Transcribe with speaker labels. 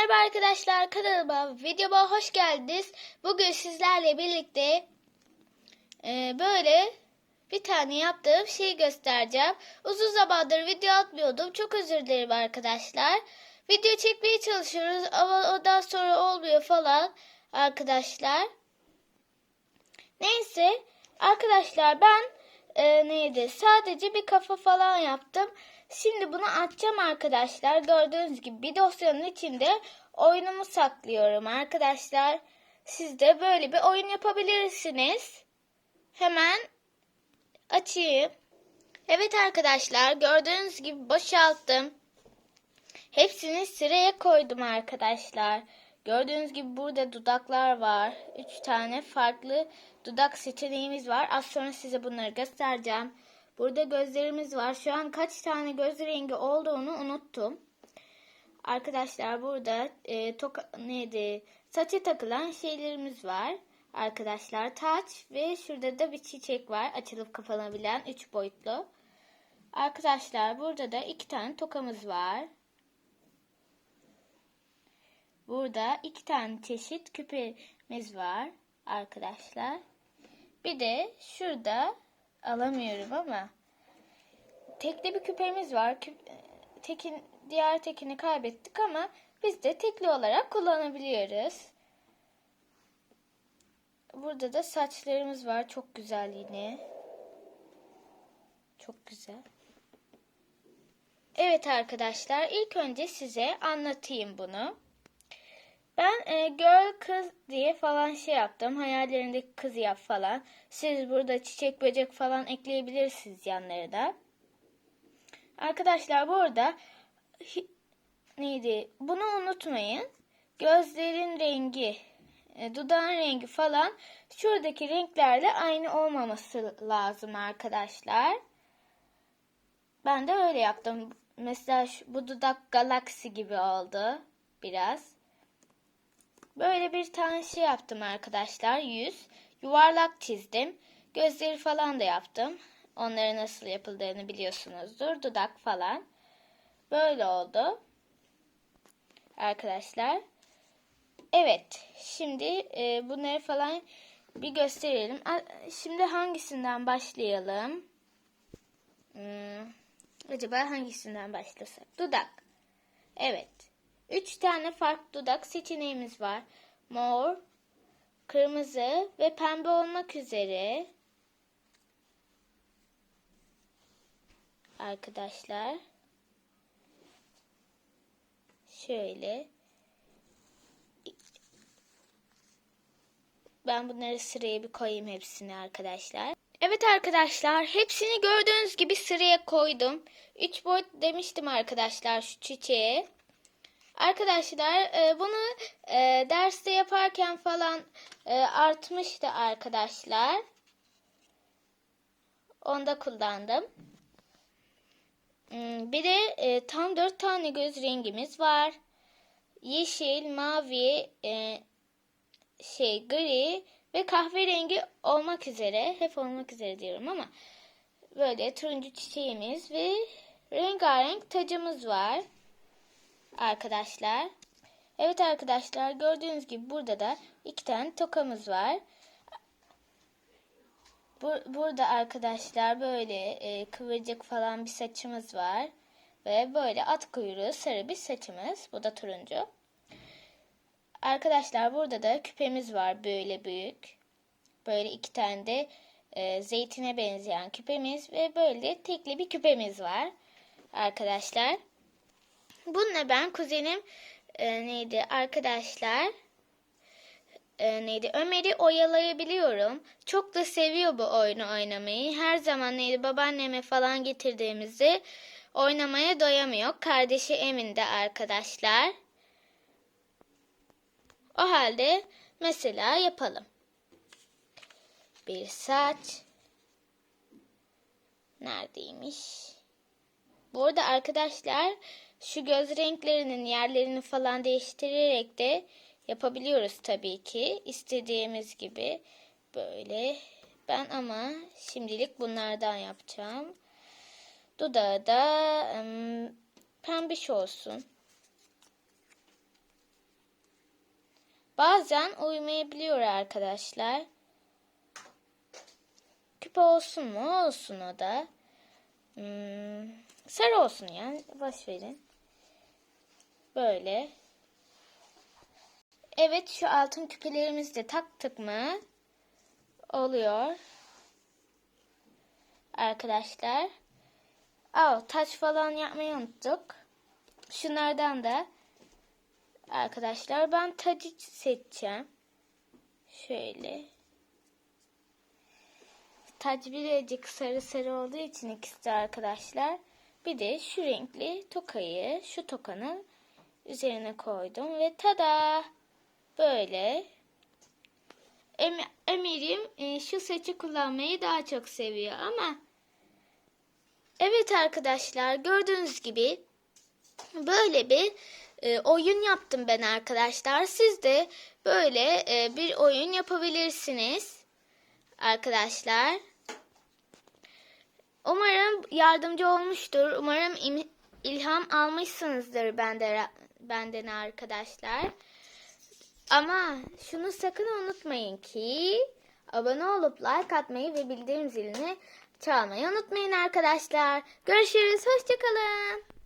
Speaker 1: Merhaba arkadaşlar kanalıma videoma hoş geldiniz. Bugün sizlerle birlikte e, böyle bir tane yaptığım şeyi göstereceğim. Uzun zamandır video atmıyordum. Çok özür dilerim arkadaşlar. Video çekmeye çalışıyoruz ama ondan sonra olmuyor falan arkadaşlar. Neyse arkadaşlar ben e, neydi sadece bir kafa falan yaptım. Şimdi bunu açacağım arkadaşlar. Gördüğünüz gibi bir dosyanın içinde oyunumu saklıyorum arkadaşlar. Siz de böyle bir oyun yapabilirsiniz. Hemen açayım. Evet arkadaşlar gördüğünüz gibi boşalttım. Hepsini sıraya koydum arkadaşlar. Gördüğünüz gibi burada dudaklar var. Üç tane farklı dudak seçeneğimiz var. Az sonra size bunları göstereceğim. Burada gözlerimiz var. Şu an kaç tane göz rengi olduğunu unuttum. Arkadaşlar burada e, toka, neydi? Saça takılan şeylerimiz var. Arkadaşlar taç ve şurada da bir çiçek var. Açılıp kapanabilen üç boyutlu. Arkadaşlar burada da iki tane tokamız var. Burada iki tane çeşit küpemiz var arkadaşlar. Bir de şurada alamıyorum ama tekli bir küpemiz var. Küp, tekin, diğer tekini kaybettik ama biz de tekli olarak kullanabiliyoruz. Burada da saçlarımız var. Çok güzel yine. Çok güzel. Evet arkadaşlar ilk önce size anlatayım bunu. Ben e, girl kız diye falan şey yaptım. Hayallerindeki kız yap falan. Siz burada çiçek böcek falan ekleyebilirsiniz yanlarına. Arkadaşlar burada neydi? Bunu unutmayın. Gözlerin rengi, e, dudağın rengi falan şuradaki renklerle aynı olmaması lazım arkadaşlar. Ben de öyle yaptım. Mesela şu, bu dudak galaksi gibi oldu biraz. Böyle bir tane şey yaptım arkadaşlar. Yüz. Yuvarlak çizdim. Gözleri falan da yaptım. Onları nasıl yapıldığını biliyorsunuzdur. Dudak falan. Böyle oldu. Arkadaşlar. Evet. Şimdi e, bunları falan bir gösterelim. Şimdi hangisinden başlayalım? Hmm, acaba hangisinden başlasak? Dudak. Evet. Üç tane farklı dudak seçeneğimiz var. Mor, kırmızı ve pembe olmak üzere. Arkadaşlar. Şöyle. Ben bunları sıraya bir koyayım hepsini arkadaşlar. Evet arkadaşlar hepsini gördüğünüz gibi sıraya koydum. Üç boyut demiştim arkadaşlar şu çiçeğe. Arkadaşlar e, bunu e, derste yaparken falan e, artmıştı arkadaşlar. Onda kullandım. Hmm, bir de e, tam dört tane göz rengimiz var. Yeşil, mavi, e, şey gri ve kahverengi olmak üzere. Hep olmak üzere diyorum ama böyle turuncu çiçeğimiz ve rengarenk tacımız var arkadaşlar. Evet arkadaşlar gördüğünüz gibi burada da iki tane tokamız var. burada arkadaşlar böyle e, kıvırcık falan bir saçımız var. Ve böyle at kuyruğu sarı bir saçımız. Bu da turuncu. Arkadaşlar burada da küpemiz var böyle büyük. Böyle iki tane de e, zeytine benzeyen küpemiz ve böyle tekli bir küpemiz var. Arkadaşlar. Bununla ben kuzenim e, neydi arkadaşlar e, neydi Ömer'i oyalayabiliyorum. Çok da seviyor bu oyunu oynamayı. Her zaman neydi babaanneme falan getirdiğimizde oynamaya doyamıyor. Kardeşi Emin de arkadaşlar. O halde mesela yapalım. Bir saç. Neredeymiş? Bu arada arkadaşlar şu göz renklerinin yerlerini falan değiştirerek de yapabiliyoruz tabii ki. İstediğimiz gibi böyle. Ben ama şimdilik bunlardan yapacağım. Dudağı da ım, pembiş olsun. bazen uymayabiliyor arkadaşlar. Küpe olsun mu? Olsun o da. Hmm, sarı olsun yani. Boş verin. Böyle. Evet şu altın küpelerimizi de taktık mı? Oluyor. Arkadaşlar. Aa, taç falan yapmayı unuttuk. Şunlardan da arkadaşlar ben tacı seçeceğim. Şöyle. Tac birazcık sarı sarı olduğu için ikisi de arkadaşlar. Bir de şu renkli tokayı şu tokanın üzerine koydum ve tada böyle. Em- Emir'im e, şu saçı kullanmayı daha çok seviyor ama evet arkadaşlar gördüğünüz gibi böyle bir e, oyun yaptım ben arkadaşlar. Siz de böyle e, bir oyun yapabilirsiniz arkadaşlar. Umarım yardımcı olmuştur. Umarım ilham almışsınızdır benden, benden arkadaşlar. Ama şunu sakın unutmayın ki abone olup like atmayı ve bildirim zilini çalmayı unutmayın arkadaşlar. Görüşürüz. Hoşçakalın.